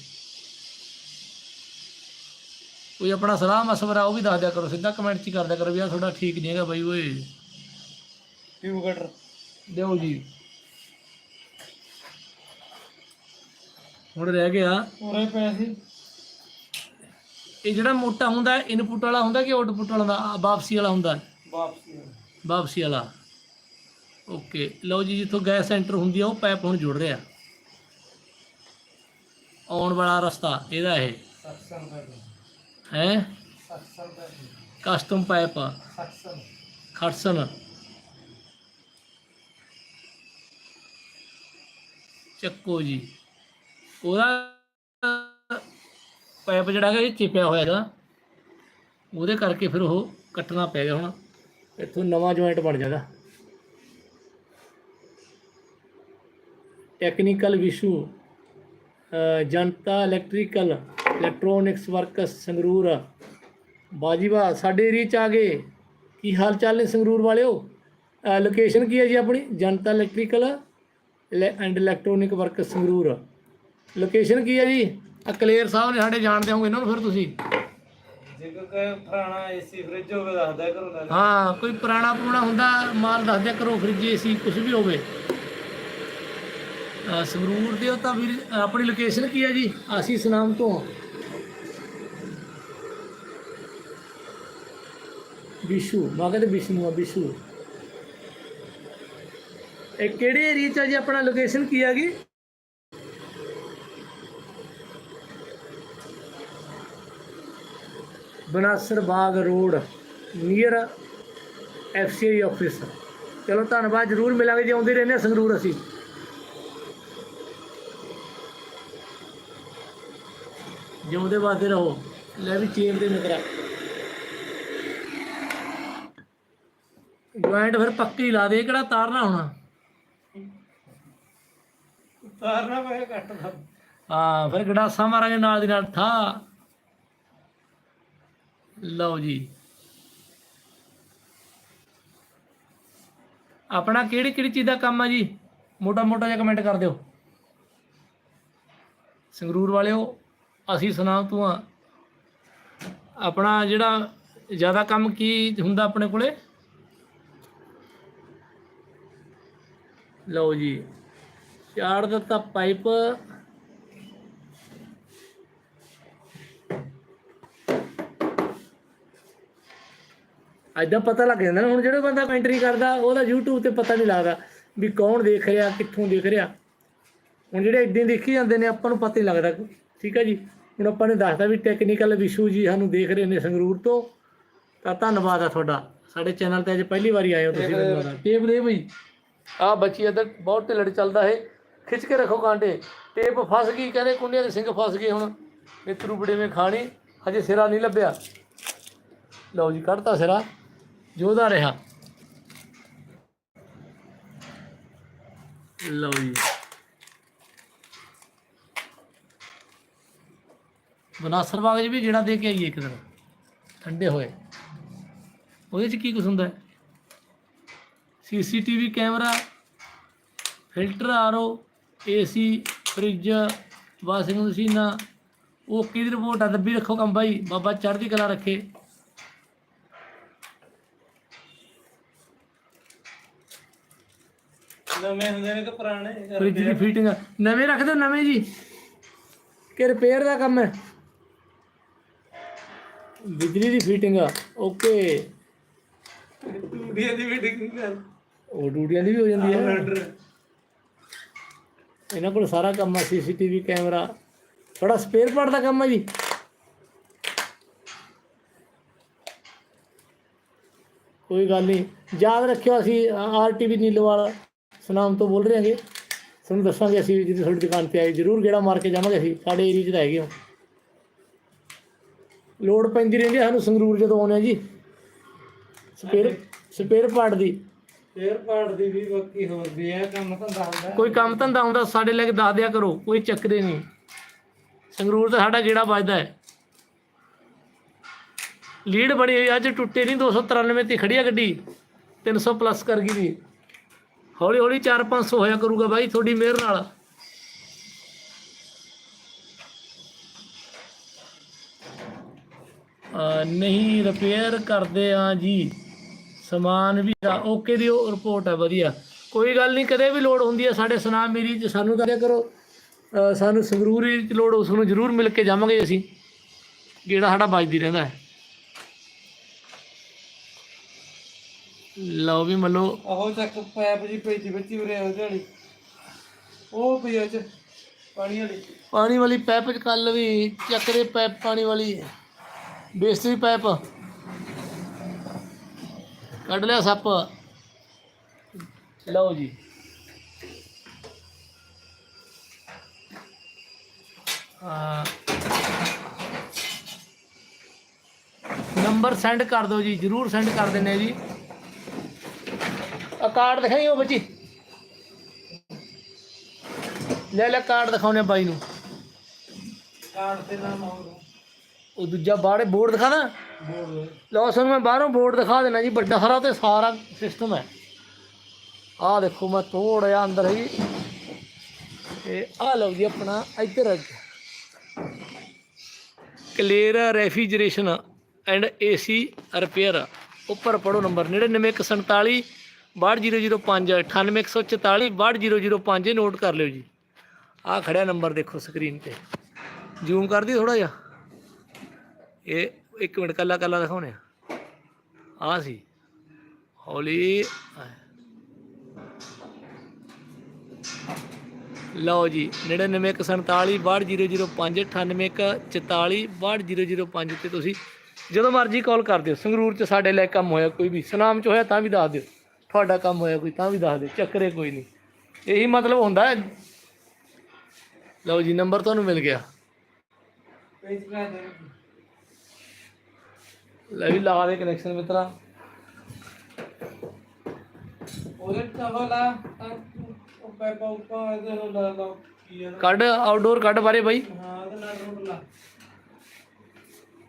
ਕੋਈ ਆਪਣਾ ਸਲਾਹ ਮਸ਼ਵਰਾ ਉਹ ਵੀ ਦੱਸ ਦਿਆ ਕਰੋ ਸਿੱਧਾ ਕਮੈਂਟ 'ਚ ਹੀ ਕਰ ਦਿਆ ਕਰੋ ਵੀ ਆ ਤੁਹਾਡਾ ਠੀਕ ਨਹੀਂ ਹੈਗਾ ਬਾਈ ਓਏ। ਟਿਊਬ ਕਟਰ ਦਿਓ ਜੀ। ਹੁਣ ਰਹਿ ਗਿਆ। ਉਰੇ ਪਏ ਸੀ। ਇਹ ਜਿਹੜਾ ਮੋਟਾ ਹੁੰਦਾ ਇਨਪੁਟ ਵਾਲਾ ਹੁੰਦਾ ਕਿ ਆਊਟਪੁੱਟ ਵਾਲਾ ਹੁੰਦਾ? ਵਾਪਸੀ ਵਾਲਾ ਹੁੰਦਾ। ਵਾਪਸੀ ਵਾਪਸੀ ਵਾਲਾ। ਓਕੇ ਲਓ ਜੀ ਜਿੱਥੋਂ ਗੈਸ ਐਂਟਰ ਹੁੰਦੀ ਆ ਉਹ ਪਾਈਪ ਹੁਣ ਜੁੜ ਰਿਹਾ। ਆਉਣ ਵਾਲਾ ਰਸਤਾ ਇਹਦਾ ਇਹ। ਸਖਸਨ ਦਾ ਹੈ? ਕਸਟਮ ਪਾਈਪ ਸਖਸਨ ਖੜਸਨ ਚੱਕੋ ਜੀ। ਉਹਦਾ ਪਾਈਪ ਜਿਹੜਾ ਹੈਗਾ ਚਿਪਿਆ ਹੋਇਆ ਹੈਗਾ। ਉਹਦੇ ਕਰਕੇ ਫਿਰ ਉਹ ਕੱਟਣਾ ਪੈ ਗਿਆ ਹੁਣ। ਇੱਥੋਂ ਨਵਾਂ ਜੁਆਇੰਟ ਬਣ ਜਾਗਾ technical Vishu Janta electrical electronics works Sangrur. ਬਾਜੀਵਾ ਸਾਡੇ ਏਰੀਏ ਚ ਆ ਗਏ। ਕੀ ਹਾਲ ਚਾਲ ਨੇ ਸੰਗਰੂਰ ਵਾਲਿਓ? ਲੋਕੇਸ਼ਨ ਕੀ ਹੈ ਜੀ ਆਪਣੀ? Janta electrical and electronic work Sangrur. Location ਕੀ ਹੈ ਜੀ? ਆ ਕਲੇਰ ਸਾਹਿਬ ਨੇ ਸਾਡੇ ਜਾਣਦੇ ਹੋਗੇ ਇਹਨਾਂ ਨੂੰ ਫਿਰ ਤੁਸੀਂ। ਕੋਈ ਪੁਰਾਣਾ ਏਸੀ ਫ੍ਰਿਜ ਹੋਵੇ ਦੱਸਦਾ ਕਰੋ ਨਾਲ। ਹਾਂ ਕੋਈ ਪੁਰਾਣਾ ਪੁਰਾਣਾ ਹੁੰਦਾ ਮਾਲ ਦੱਸ ਦਿਆ ਕਰੋ ਫ੍ਰਿਜ ਏਸੀ ਕੁਝ ਵੀ ਹੋਵੇ। ਸੰਗਰੂਰ ਦੇ ਉਹ ਤਾਂ ਵੀਰ ਆਪਣੀ ਲੋਕੇਸ਼ਨ ਕੀ ਹੈ ਜੀ? ਆਸੀਸ ਨਾਮ ਤੋਂ ਵਿਸ਼ੂ ਮੈਂ ਕਹਿੰਦੇ ਵਿਸ਼ਨੂੰ ਆ, ਵਿਸ਼ੂ। ਇਹ ਕਿਹੜੇ ਏਰੀਆ ਚ ਆ ਜੀ ਆਪਣਾ ਲੋਕੇਸ਼ਨ ਕੀ ਹੈਗੀ Banasar Bagh road near FCI office ਚਲੋ ਧੰਨਵਾਦ, ਜਰੂਰ ਮਿਲਾਂਗੇ ਜੇ ਆਉਂਦੇ ਰਹਿੰਦੇ ਹਾਂ ਸੰਗਰੂਰ ਅਸੀਂ। ਜਿਉਂਦੇ ਵਾਸਤੇ ਰਹੋ, ਲੈ ਵੀ ਚੇਨ ਦੇ ਮਿੱਤਰਾ ਜੁਆਇੰਟ ਫਿਰ ਪੱਕੀ ਹੀ ਲਾ ਦੇ ਕਿਹੜਾ ਤਾਰਨਾ ਹੋਣਾ? ਤਾਰਨਾ ਪਏ ਕੱਟ ਦਾ ਹਾਂ ਫਿਰ ਗੜਾਸਾ ਮਾਰਾਂਗੇ ਨਾਲ ਦੀ ਨਾਲ ਠਾ ਲਓ ਜੀ। ਆਪਣਾ ਕਿਹੜੀ ਕਿਹੜੀ ਚੀਜ਼ ਦਾ ਕੰਮ ਆ ਜੀ? ਮੋਟਾ ਮੋਟਾ ਜਿਹਾ ਕਮੈਂਟ ਕਰ ਦਿਓ। ਸੰਗਰੂਰ ਵਾਲਿਓ ਅਸੀਂ ਸੁਨਾਮ ਤੋਂ ਆ ਆਪਣਾ ਜਿਹੜਾ ਜ਼ਿਆਦਾ ਕੰਮ ਕੀ ਹੁੰਦਾ ਆਪਣੇ ਕੋਲੇ? ਲਓ ਜੀ, ਚਾੜ ਦਿੱਤਾ ਪਾਈਪ। ਐਦਾਂ ਪਤਾ ਲੱਗ ਜਾਂਦਾ ਨਾ, ਹੁਣ ਜਿਹੜਾ ਬੰਦਾ ਐਂਟਰੀ ਕਰਦਾ, ਉਹਦਾ YouTube ਤੇ ਪਤਾ ਨਹੀਂ ਲੱਗਦਾ ਵੀ ਕੌਣ ਦੇਖ ਰਿਹਾ, ਕਿੱਥੋਂ ਦੇਖ ਰਿਹਾ। ਹੁਣ ਜਿਹੜੇ ਇਦਾਂ ਦੇਖੀ ਜਾਂਦੇ ਨੇ, ਆਪਾਂ ਨੂੰ ਪਤਾ ਹੀ ਲੱਗਦਾ। ਠੀਕ ਹੈ ਜੀ? ਹੁਣ ਆਪਾਂ ਨੇ ਦੱਸਦਾ ਵੀ ਟੈਕਨੀਕਲ ਵਿਸ਼ੂ ਜੀ, ਸਾਨੂੰ ਦੇਖ ਰਹੇ ਨੇ ਸੰਗਰੂਰ ਤੋਂ। ਤਾਂ ਧੰਨਵਾਦ ਆ ਤੁਹਾਡਾ। ਸਾਡੇ ਚੈਨਲ ਤੇ ਅੱਜ ਪਹਿਲੀ ਵਾਰੀ ਆਏ ਹੋ ਤੁਸੀਂ ਮੈਨੂੰ ਲੱਗਦਾ। ਟੇਪ ਦੇ ਬਈ ਆ ਬੱਚੀ ਇੱਧਰ ਬਹੁਤ ਢਿੱਲੜ ਚੱਲਦਾ ਹੈ ਖਿੱਚ ਕੇ ਰੱਖੋ ਕਾਂਟੇ। ਟੇਪ ਫਸ ਗਈ, ਕਹਿੰਦੇ ਕੁੰਡੀਆਂ ਦੇ ਸਿੰਘ ਫਸ ਗਏ ਹੁਣ। ਮਿੱਤਰੂ ਬੜੇ ਮੇ ਖਾਣੀ, ਹਜੇ ਸਿਰਾ ਨਹੀਂ ਲੱਭਿਆ। ਲਓ ਜੀ, ਕੱਢਤਾ ਸਿਰਾ ਜੋਦਾ ਰਿਹਾ। ਲਓ ਜੀ। ਬਨਾਸਰ ਬਾਗ 'ਚ ਵੀ ਜਿਹੜਾ ਦੇ ਕੇ ਆਈਏ ਇੱਕ ਦਿਨ। ਠੰਡੇ ਹੋਏ। ਉਹਦੇ 'ਚ ਕੀ ਕੁਛ ਹੁੰਦਾ? ਹੈ CCTV camera filter RO AC fridge washing ਮਸ਼ੀਨਾਂ ਉਹ ਕਿਹਦੀ ਰਿਪੋਰਟ ਆ? ਦੱਬੀ ਰੱਖੋ ਕੰਮ ਬਾਈ। ਬਾਬਾ ਚੜ੍ਹਦੀ ਕਲਾ ਰੱਖੇ। ਨਵੇਂ ਹੁੰਦੇ ਨੇ ਕਿ ਪੁਰਾਣੇ? ਫ੍ਰਿਜ ਦੀ ਫਿਟਿੰਗ ਨਵੇਂ ਰੱਖ ਦਿਓ ਨਵੇਂ ਜੀ। ਕਿ ਰਿਪੇਅਰ ਦਾ ਕੰਮ ਹੈ? ਬਿਜਲੀ ਦੀ ਫਿਟਿੰਗ ਓਕੇ ਟੂਡੀਆਂ ਦੀ ਡਿਗਿੰਗ ਕਰ ਉਹ ਡੂੜੀਆਂ ਦੀ ਵੀ ਹੋ ਜਾਂਦੀ ਹੈ। ਇਹਨਾਂ ਕੋਲ ਸਾਰਾ ਕੰਮ ਆ ਸੀਸੀਟੀਵੀ ਕੈਮਰਾ। ਥੋੜਾ ਸਪੇਅਰ ਪਾਰਟ ਦਾ ਕੰਮ ਹੈ ਜੀ। ਕੋਈ ਗੱਲ ਨਹੀਂ। ਯਾਦ ਰੱਖਿਓ ਅਸੀਂ ਆਰਟੀਵੀ ਨੀਲੋਵਾਲ ਸੁਨਾਮ ਤੋਂ ਬੋਲ ਰਹੇ ਹਾਂਗੇ। ਤੁਹਾਨੂੰ ਦੱਸਾਂਗੇ ਅਸੀਂ ਜਦੋਂ ਤੁਹਾਡੀ ਦੁਕਾਨ ਤੇ ਆਏ। ਜਰੂਰ ਗੇੜਾ ਮਾਰ ਕੇ ਜਾਵਾਂਗੇ ਅਸੀਂ। ਸਾਡੇ ਏਰੀਆ 'ਚ ਤਾਂ ਹੈਗੇ ਹੋ ਲੋੜ ਪੈਂਦੀ ਰਹਿੰਦੀ ਹੈ ਸਾਨੂੰ ਸੰਗਰੂਰ ਜਦੋਂ ਆਉਂਦੇ ਹਾਂ ਜੀ। ਸਪੇਅਰ ਸਪੇਅਰ ਪਾਰਟ ਦੀ। ਫੇਰ ਦੀ ਵੀ ਬਾਕੀ ਹੋਰ ਵੀ ਹੈ, ਕੰਮ ਧੰਦਾ ਹੁੰਦਾ ਕੋਈ ਕੰਮ ਧੰਦਾ ਹੁੰਦਾ, ਸਾਡੇ ਲੈ ਕੇ ਦੱਸ ਦਿਆ ਕਰੋ, ਕੋਈ ਚੱਕਰੇ ਨਹੀਂ। ਸੰਗਰੂਰ ਤਾਂ ਸਾਡਾ ਗੇੜਾ ਵੱਜਦਾ ਹੈ। ਲੀਡ ਬੜੀ ਹੋਈ, ਅੱਜ ਟੁੱਟੇ ਨਹੀਂ 293 ਤੇ ਖੜੀ ਆ ਗੱਡੀ 300 ਪਲੱਸ ਕਰ ਗਈ ਦੀ ਹੌਲੀ ਹੌਲੀ 4-500 ਹੋਇਆ ਕਰੂਗਾ ਬਾਈ, ਤੁਹਾਡੀ ਮਿਹਰ ਨਾਲ। ਨਹੀਂ ਰਿਪੇਅਰ ਕਰਦੇ ਆ ਜੀ। ਸਮਾਨ ਵੀ ਆ ਓਕੇ ਦੀ ਉਹ ਰਿਪੋਰਟ ਹੈ ਵਧੀਆ। ਕੋਈ ਗੱਲ ਨਹੀਂ ਕਦੇ ਵੀ ਲੋੜ ਹੁੰਦੀ ਹੈ ਸਾਡੇ ਸੁਨਾਮ ਮੇਰੀ ਚ ਸਾਨੂੰ ਕਰਿਆ ਕਰੋ ਸਾਨੂੰ ਸੰਗਰੂਰੀ ਚ ਲੋੜ ਉਸ ਨੂੰ ਜ਼ਰੂਰ ਮਿਲ ਕੇ ਜਾਵਾਂਗੇ ਅਸੀਂ ਜਿਹੜਾ ਸਾਡਾ ਵੱਜਦੀ ਰਹਿੰਦਾ ਹੈ। ਲਓ ਵੀ ਮੱਲੋ। ਆਹੋ ਚੱਕ ਪੈਪ ਜੀ ਪਈ ਸੀ ਬੱਚੀ ਉਰੇ ਉਹਦੇ ਵਾਲੀ। ਉਹ ਪਈ ਉਹ ਚ ਪਾਣੀ ਵਾਲੀ। ਪਾਣੀ ਵਾਲੀ ਪਾਈਪ ਚ ਕੱਲ ਵੀ ਚੱਕਰੇ ਪਾਈਪ ਪਾਣੀ ਵਾਲੀ ਬੇਸਤਰੀ ਪਾਈਪ ਕੱਢ ਲਿਆ ਸੱਪ। ਲਓ ਜੀ। ਆ ਨੰਬਰ ਸੈਂਡ ਕਰ ਦਿਓ ਜੀ, ਜਰੂਰ ਸੈਂਡ ਕਰ ਦਿੰਨੇ ਜੀ। ਆ ਕਾਰਡ ਦਿਖਾਈ ਉਹ ਬੱਚੀ। ਲੈ ਲੈ ਕਾਰਡ ਦਿਖਾਉਣੇ ਬਾਈ ਨੂੰ। ਕਾਰਡ ਤੇ ਨਾਮ ਆਉਂਦਾ ਉਹ ਦੂਜਾ ਬਾਹਰੇ ਬੋਰਡ ਦਿਖਾ ਬੋਲ ਲਓ ਤੁਹਾਨੂੰ ਮੈਂ ਬਾਹਰੋਂ ਬੋਰਡ ਦਿਖਾ ਦੇਣਾ ਜੀ ਵੱਡਾ ਸਾਰਾ ਤੇ ਸਾਰਾ ਸਿਸਟਮ ਹੈ। ਆਹ ਦੇਖੋ ਮੈਂ ਥੋੜ੍ਹਾ ਅੰਦਰ ਹੀ। ਇਹ ਆਹ ਲਓ ਜੀ ਆਪਣਾ ਇੱਧਰ clear refrigeration and AC repair. ਉੱਪਰ ਪੜੋ ਨੰਬਰ 99147 62005 98144 62005 ਨੋਟ ਕਰ ਲਿਓ ਜੀ। ਆਹ ਖੜਿਆ ਨੰਬਰ ਦੇਖੋ ਸਕਰੀਨ ਤੇ। ਜ਼ੂਮ ਕਰਦੀ ਥੋੜਾ ਜਿਹਾ। ਇਹ ਇੱਕ ਮਿੰਟ ਕੱਲਾ ਕੱਲਾ ਦਿਖਾਉਣੇ ਆ ਆਹ ਸੀ। ਹੌਲੀ। ਲਓ ਜੀ 99147 62005 98144 62005 ਤੇ ਤੁਸੀਂ ਜਦੋਂ ਮਰਜ਼ੀ ਕਾਲ ਕਰ ਦਿਓ। ਸੰਗਰੂਰ ਚ ਸਾਡੇ ਲਈ ਕੰਮ ਹੋਇਆ ਕੋਈ ਵੀ। ਸੁਨਾਮ ਚ ਹੋਇਆ ਤਾਂ ਵੀ ਦੱਸ ਦਿਓ। ਤੁਹਾਡਾ ਕੰਮ ਹੋਇਆ ਕੋਈ ਤਾਂ ਵੀ ਦੱਸ ਦਿਓ। ਚੱਕਰੇ ਕੋਈ ਨਹੀਂ। ਇਹੀ ਮਤਲਬ ਹੁੰਦਾ ਹੈ। ਲਓ ਜੀ, ਨੰਬਰ ਤੁਹਾਨੂੰ ਮਿਲ ਗਿਆ। ਲੈ ਵੀ ਲਾ ਦੇ ਕਨੈਕਸ਼ਨ ਮਿੱਤਰਾ। ਉਹਦੇ ਤਵਲਾ ਉਹ ਪੈਪਾ ਉੱਪਰ ਇਹਦੇ ਨਾਲ ਲਾ ਲਾ ਕੀ ਹੈ ਕੱਢ ਆਊਟਡੋਰ ਕੱਢ ਬਾਰੇ ਬਾਈ। ਹਾਂ ਉਹਦੇ ਨਾਲ ਰੋਡ ਲਾ।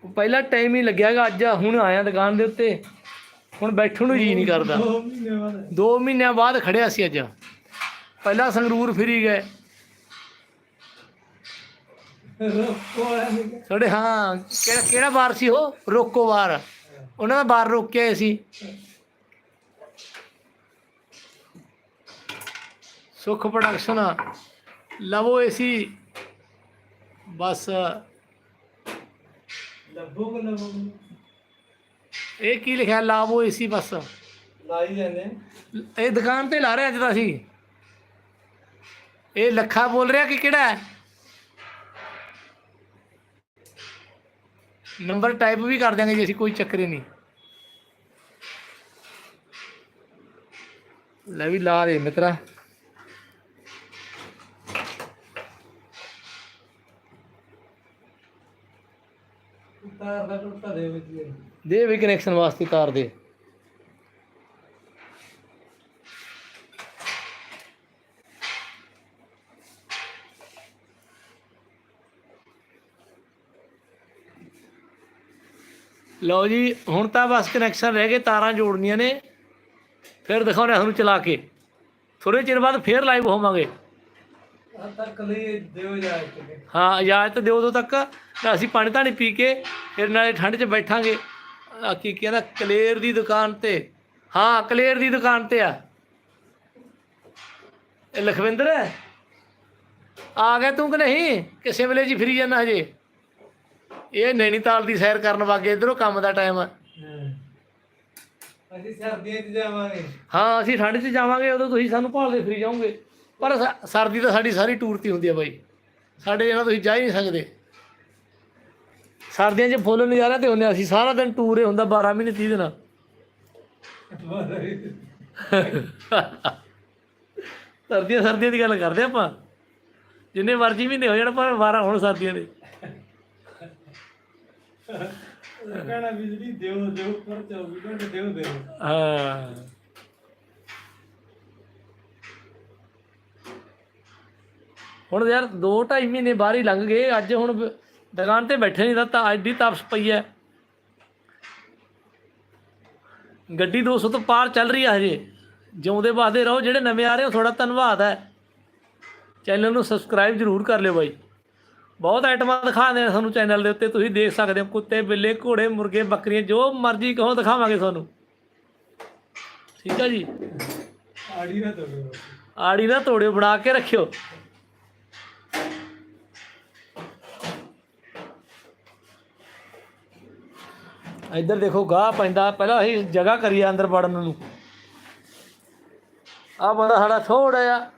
ਪਹਿਲਾ ਟਾਈਮ ਹੀ ਲੱਗਿਆਗਾ ਅੱਜ ਹੁਣ ਆਇਆ ਦੁਕਾਨ ਦੇ ਉੱਤੇ। ਹੁਣ ਬੈਠਣ ਨੂੰ ਜੀ ਨਹੀਂ ਕਰਦਾ। ਦੋ ਮਹੀਨੇ ਬਾਅਦ। 2 ਮਹੀਨਿਆਂ ਬਾਅਦ ਖੜਿਆ ਸੀ ਅੱਜ। ਪਹਿਲਾਂ ਸੰਗਰੂਰ ਫਿਰੀ ਗਏ। ਰੋਕੋ ਸਾਡੇ ਹਾਂ ਕਿਹੜਾ ਕਿਹੜਾ ਬਾਰ ਸੀ ਉਹ? ਰੋਕੋ ਬਾਰ ਉਹਨਾਂ ਦਾ ਬਾਰ ਰੋਕ ਕੇ ਆਏ ਸੀ। ਸੁਖ ਪ੍ਰੋਡਕਸ਼ਨ ਲਵੋ ਏਸੀ ਬਸ। ਲੱਭੋ ਕਿ ਲੱਭੋ? ਇਹ ਕੀ ਲਿਖਿਆ? ਲਾਵੋ ਏਸੀ ਬਸ। ਲਾਈ ਜਾਂਦੇ। ਇਹ ਦੁਕਾਨ ਤੇ ਲਾ ਰਿਹਾ ਅੱਜ ਤਾਂ ਅਸੀਂ। ਇਹ ਲੱਖਾ ਬੋਲ ਰਿਹਾ ਕਿ ਕਿਹੜਾ ਹੈ? ਨੰਬਰ ਟਾਈਪ ਵੀ ਕਰ ਦਿਆਂਗੇ ਜੀ ਅਸੀਂ ਕੋਈ ਚੱਕਰ ਹੀ ਨਹੀਂ। ਲੈ ਵੀ ਲਾ ਦੇ ਮਿੱਤਰਾ। ਤਾਰ ਦਾ ਟੁੱਟਾ ਦੇ ਵਿੱਚ ਦੇ ਦੇ ਵੀ ਕਨੈਕਸ਼ਨ ਵਾਸਤੇ ਤਾਰ ਦੇ। ਲਓ ਜੀ ਹੁਣ ਤਾਂ ਬਸ ਕਨੈਕਸ਼ਨ ਰਹਿ ਗਏ ਤਾਰਾਂ ਜੋੜਨੀਆਂ ਨੇ। ਫਿਰ ਦਿਖਾਉਣਾ ਤੁਹਾਨੂੰ ਚਲਾ ਕੇ। ਥੋੜੇ ਚਿਰ ਬਾਅਦ ਫੇਰ ਲਾਈਵ ਹੋਵਾਂਗੇ। ਤੱਕ ਲਈ ਦਿਓ ਹਾਂ ਇਜਾਜ਼ਤ ਦਿਓ ਉਦੋਂ ਤੱਕ। ਤਾਂ ਅਸੀਂ ਪਾਣੀ ਧਾਣੀ ਪੀ ਕੇ ਫਿਰ ਨਾਲੇ ਠੰਡ 'ਚ ਬੈਠਾਂਗੇ। ਆ ਕੀ ਕਹਿੰਦਾ ਕਲੇਰ ਦੀ ਦੁਕਾਨ ਤੇ। ਹਾਂ ਕਲੇਰ ਦੀ ਦੁਕਾਨ ਤੇ ਆ। ਇਹ ਲਖਵਿੰਦਰ ਆ ਗਿਆ ਤੂੰ ਕਿ ਨਹੀਂ? ਕਿਸੇ ਵੇਲੇ ਜੀ ਫਰੀ ਜਾਣਾ ਹਜੇ। ਇਹ ਨੈਣੀਤਾਲ ਦੀ ਸੈਰ ਕਰਨ ਵਾਗੇ ਇਧਰੋਂ ਕੰਮ ਦਾ ਟਾਈਮ ਆ। ਅਸੀਂ ਸਰਦੀਆਂ 'ਚ ਜਾਵਾਂਗੇ। ਹਾਂ ਅਸੀਂ ਠੰਡ 'ਚ ਜਾਵਾਂਗੇ ਉਦੋਂ ਤੁਸੀਂ ਸਾਨੂੰ ਭਾਲਦੇ ਫਰੀ ਜਾਓਗੇ। ਪਰ ਸ- ਸਰਦੀ ਤਾਂ ਸਾਡੀ ਸਾਰੀ ਟੂਰ ਤੇ ਹੁੰਦੀ ਆ ਬਾਈ। ਸਾਡੇ ਇਹਨਾਂ ਤੁਸੀਂ ਜਾ ਹੀ ਨਹੀਂ ਸਕਦੇ। ਸਰਦੀਆਂ 'ਚ ਫੁੱਲ ਨਜ਼ਾਰਾ ਤੇ ਹੁੰਦੇ ਆ, ਅਸੀਂ ਸਾਰਾ ਦਿਨ ਟੂਰ ਹੀ ਹੁੰਦਾ 12 ਮਹੀਨੇ 30 ਦਿਨ। ਸਰਦੀਆਂ ਸਰਦੀਆਂ ਦੀ ਗੱਲ ਕਰਦੇ ਆਪਾਂ। ਜਿੰਨੇ ਮਰਜ਼ੀ ਮਹੀਨੇ ਹੋ ਜਾਣ ਪਰ 12 ਹੁਣ ਸਰਦੀਆਂ ਦੇ। ਕਹਿਣਾ ਬਿਜਲੀ ਦਿਓ ਦਿਓ ਪਰ 24 ਘੰਟੇ ਦਿਓ ਦਿਓ ਹਾਂ। ਹੁਣ ਯਾਰ 2 2.5 ਮਹੀਨੇ ਬਾਹਰ ਹੀ ਲੰਘ ਗਏ, ਅੱਜ ਹੁਣ ਦੁਕਾਨ ਤੇ ਬੈਠੇ ਨਹੀਂ ਤਾਂ ਤਾਂ ਅੱਜ ਦੀ ਤਪਸ ਪਈ ਹੈ ਗੱਡੀ 200 ਤੋਂ ਪਾਰ ਚੱਲ ਰਹੀ ਹੈ ਹਜੇ। ਜਿਉਂਦੇ ਵਾਦੇ ਰਹੋ, ਜਿਹੜੇ ਨਵੇਂ ਆ ਰਹੇ ਹੋ ਥੋੜਾ ਧੰਨਵਾਦ ਹੈ ਚੈਨਲ ਨੂੰ ਸਬਸਕ੍ਰਾਈਬ ਜ਼ਰੂਰ ਕਰ ਲਿਓ ਬਾਈ। ਬਹੁਤ ਆਈਟਮਾਂ ਦਿਖਾਉਂਦੇ ਨੇ ਤੁਹਾਨੂੰ ਚੈਨਲ ਦੇ ਉੱਤੇ ਤੁਸੀਂ ਦੇਖ ਸਕਦੇ ਹੋ ਕੁੱਤੇ ਬਿੱਲੇ ਘੋੜੇ ਮੁਰਗੇ ਬੱਕਰੀਆਂ ਜੋ ਮਰਜ਼ੀ ਕਹੋ ਦਿਖਾਵਾਂਗੇ ਤੁਹਾਨੂੰ। ਠੀਕ ਆ ਜੀ? ਆੜੀ ਨਾ ਤੋੜੋ ਆੜੀ ਨਾ ਤੋੜਿਓ ਬਣਾ ਕੇ ਰੱਖਿਓ। ਇੱਧਰ ਦੇਖੋ ਗਾਹ ਪੈਂਦਾ ਪਹਿਲਾਂ ਅਸੀਂ ਜਗ੍ਹਾ ਕਰੀ ਆ ਅੰਦਰ ਵੜਨ ਨੂੰ। ਆ ਬੰਦਾ ਸਾਡਾ ਥੋੜਾ ਜਿਹਾ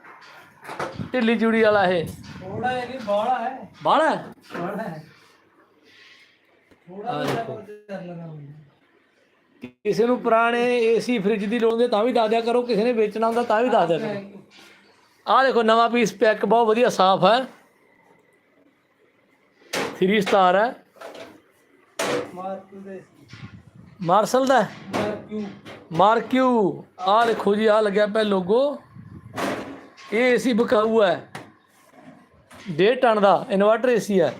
ਢਿੱਲੀ ਜੁੜੀ ਵਾਲਾ ਇਹ। ਥੋੜਾ ਜਿਹਾ ਨਹੀਂ ਬਾਹਲਾ ਹੈ। ਬਾਹਲਾ ਬਾਹਲਾ ਹੈ। ਥੋੜਾ ਜਿਹਾ ਪਰ ਕਰ ਹੁੰਦਾ ਕਿਸੇ ਨੂੰ ਪੁਰਾਣੇ ਏਸੀ ਫ੍ਰਿਜ ਦੀ ਲੋੜ ਹੁੰਦੀ ਹੈ ਤਾਂ ਵੀ ਦੱਸ ਦਿਆ ਕਰੋ ਕਿਸੇ ਨੇ ਵੇਚਣਾ ਹੁੰਦਾ ਤਾਂ ਵੀ ਦੱਸ ਦਿਆ ਕਰੋ। ਆਹ ਦੇਖੋ ਨਵਾਂ ਪੀਸ ਪੈਕ ਬਹੁਤ ਵਧੀਆ ਸਾਫ਼ ਹੈ। 3 ਸਟਾਰ ਹੈ। ਦੇ। ਮਾਰਸਲ ਦਾ ਹੈ? ਮਾਰਕੂ ਮਾਰਕਿਊ ਆਹ ਦੇਖੋ ਜੀ ਆਹ ਲੱਗਿਆ ਪਿਆ ਲੋਗੋ ਇਹ ਏਸੀ ਬਕਾਊ ਹੈ। 1.5 ਟਨ ਦਾ ਇਨਵਰਟਰ ਏਸੀ ਹੈ।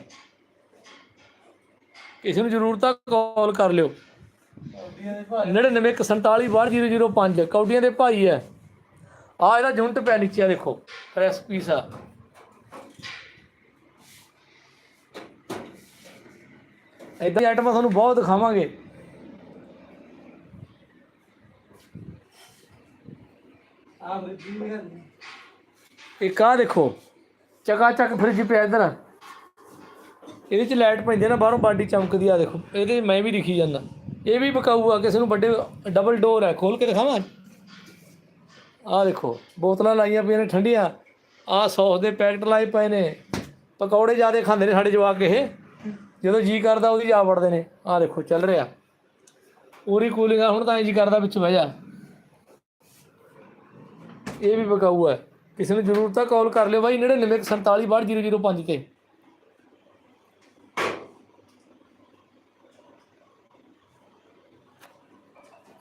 ਕਿਸੇ ਨੂੰ ਜ਼ਰੂਰਤ ਆ ਕਾਲ ਕਰ ਲਿਓ। ਕੌਡੀਆਂ ਦੇ ਭਾਈ 9947420005 ਕੌਡੀਆਂ ਦੇ ਭਾਈ ਹੈ। ਆ ਇਹਦਾ ਜੁੰਟ ਪਿਆ ਨੀਚੇ ਦੇਖੋ ਪ੍ਰੈਸ ਪੀਸ ਆ। ਇਦਾਂ ਦੀ ਆਈਟਮਾਂ ਤੁਹਾਨੂੰ ਬਹੁਤ ਦਿਖਾਵਾਂਗੇ। ਆ ਇੱਕ ਆ ਦੇਖੋ ਚਕਾ ਚੱਕ ਫ੍ਰਿਜ ਪਿਆ ਇਧਰ। ਇਹਦੇ ਚ ਲਾਈਟ ਪੈਂਦੀ ਨਾ, ਬਾਹਰੋਂ ਬਾਡੀ ਚਮਕਦੀ ਆ, ਦੇਖੋ। ਇਹਦੇ 'ਚ ਮੈਂ ਵੀ ਦਿਖੀ ਜਾਂਦਾ। ਇਹ ਵੀ ਬਕਾਊ ਆ ਕਿਸੇ ਨੂੰ ਵੱਡੇ ਡਬਲ ਡੋਰ ਹੈ ਖੋਲ ਕੇ ਦਿਖਾਵਾਂ? ਆ ਦੇਖੋ, ਬੋਤਲਾਂ ਲਾਈਆਂ ਪਈਆਂ ਨੇ ਠੰਡੀਆਂ। ਆ ਸੌਸ ਦੇ ਪੈਕਟ ਲਾਏ ਪਏ ਨੇ। ਪਕੌੜੇ ਜਿਆਦੇ ਖਾਂਦੇ ਨੇ ਸਾਡੇ ਜਵਾਕ ਇਹ। ਜਦੋਂ ਜੀ ਕਰਦਾ, ਉਹਦੀ ਜਾ ਵੜਦੇ ਨੇ। ਆ ਦੇਖੋ, ਚੱਲ ਰਿਹਾ। ਪੂਰੀ ਕੂਲਿੰਗ ਆ, ਹੁਣ ਤਾਂ ਜੀ ਕਰਦਾ ਵਿੱਚ ਬਹਿ ਜਾ। ਇਹ ਵੀ ਬਕਾਊ ਹੈ ਕਿਸੇ ਨੂੰ ਜ਼ਰੂਰਤ ਆ ਕਾਲ ਕਰ ਲਿਓ ਬਾਈ 9947420005 ਤੇ।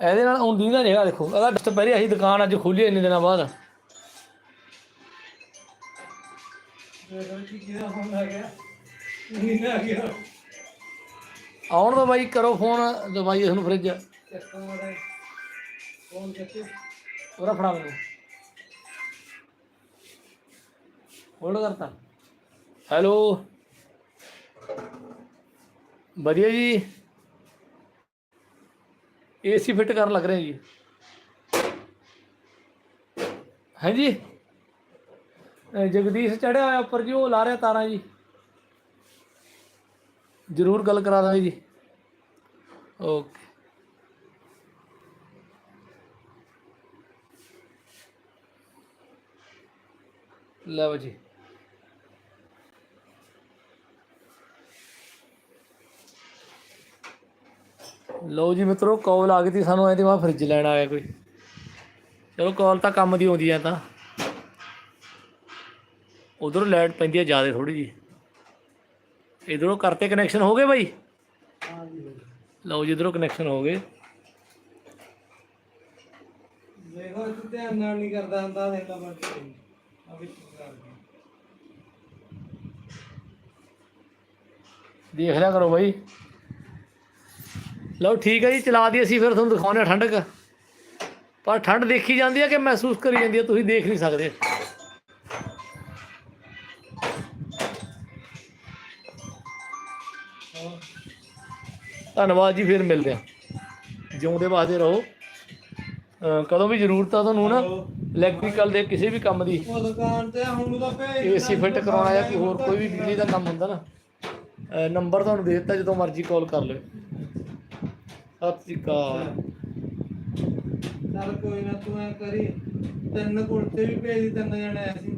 ਇਹਦੇ ਨਾਲ ਹੁੰਦੀ ਨਾ ਨਹੀਂਗਾ ਦੇਖੋ। ਡਸਟ ਪਹਿਲੇ ਅਸੀਂ ਦੁਕਾਨ ਅੱਜ ਖੋਲੀ ਇੰਨੇ ਦਿਨਾਂ ਬਾਅਦ। ਆਉਣ ਦਾ ਬਾਈ ਕਰੋ ਫੋਨ ਦਵਾਈ ਫ੍ਰਿਜ ਮਾਰਾ ਫੋਨ ਚੱਕੇ। ਉਹਦਾ ਫੜਾ ਮੈਨੂੰ। ਹੋਲਡ ਕਰਤਾ। ਹੈਲੋ ਵਧੀਆ ਜੀ। ਏਸੀ ਫਿੱਟ ਕਰਨ ਲੱਗ ਰਹੇ ਜੀ। ਹਾਂਜੀ। ਜਗਦੀਸ਼ ਚੜਿਆ ਹੋਇਆ ਉੱਪਰ ਜੀ, ਉਹ ਲਾ ਰਿਹਾ ਤਾਰਾਂ ਜੀ। ਜ਼ਰੂਰ ਗੱਲ ਕਰਾ ਦਾਂਗੇ ਜੀ। ਓਕੇ ਲਓ ਜੀ। ਲਓ ਜੀ ਮਿੱਤਰੋ ਕਾਲ ਆ ਗਈ ਤੀ ਸਾਨੂੰ ਇਹਦੇ ਬਾਅਦ ਫ੍ਰਿਜ ਲੈਣ ਆਇਆ ਕੋਈ। ਚਲੋ ਕਾਲ ਤਾਂ ਕੰਮ ਦੀ ਆਉਂਦੀ ਆ ਤਾਂ। ਉਧਰੋਂ ਲਾਈਟ ਪੈਂਦੀ ਆ ਜ਼ਿਆਦਾ ਥੋੜੀ ਜੀ ਇਧਰੋਂ ਕਰਤੇ ਕਨੈਕਸ਼ਨ ਹੋ ਗਏ ਬਾਈ? ਲਓ ਜੀ ਇਧਰੋਂ ਕਨੈਕਸ਼ਨ ਹੋ ਗਏ। ਦੇਖੋ ਤੂੰ ਧਿਆਨ ਨਾਲ ਨਹੀਂ ਕਰਦਾ ਹੁੰਦਾ ਦੇਖ ਲਾ ਬੱਟ ਆ ਵਿੱਚ ਕਰ ਦੇਖ ਲਿਆ ਕਰੋ ਬਾਈ। ਲਓ ਠੀਕ ਹੈ ਜੀ ਚਲਾ ਦੀ ਅਸੀਂ ਫਿਰ ਤੁਹਾਨੂੰ ਦਿਖਾਉਂਦੇ ਹਾਂ ਠੰਡਕ। ਪਰ ਠੰਡ ਦੇਖੀ ਜਾਂਦੀ ਹੈ ਕਿ ਮਹਿਸੂਸ ਕਰੀ ਜਾਂਦੀ ਹੈ ਤੁਸੀਂ ਦੇਖ ਨਹੀਂ ਸਕਦੇ। ਧੰਨਵਾਦ ਜੀ ਫਿਰ ਮਿਲਦੇ ਹਾਂ। ਜਿਉਂਦੇ ਵਾਸਤੇ ਰਹੋ। ਕਦੋਂ ਵੀ ਜ਼ਰੂਰਤ ਆ ਤੁਹਾਨੂੰ ਨਾ ਇਲੈਕਟ੍ਰੀਕਲ ਦੇ ਕਿਸੇ ਵੀ ਕੰਮ ਦੀ। ਦੁਕਾਨ ਤੇ ਹੁਣ ਤਾਂ ਭੇਜ ਏਸੀ ਫਿੱਟ ਕਰਾਉਣਾ ਜਾਂ ਕੋਈ ਹੋਰ ਕੋਈ ਵੀ ਬਿਜਲੀ ਦਾ ਕੰਮ ਹੁੰਦਾ ਨਾ ਨੰਬਰ ਤੁਹਾਨੂੰ ਦੇ ਦਿੱਤਾ ਜਦੋਂ ਮਰਜ਼ੀ ਕਾਲ ਕਰ ਲਿਓ। ਸਤਿ ਸ਼੍ਰੀ ਅਕਾਲ। ਚੱਲ ਕੋਈ ਨਾ ਤੂੰ ਐ ਕਰੀ, ਤਿੰਨ ਕੁੜਤੇ ਵੀ ਭੇਜ ਤਿੰਨ ਜਣੇ ਐਸੀ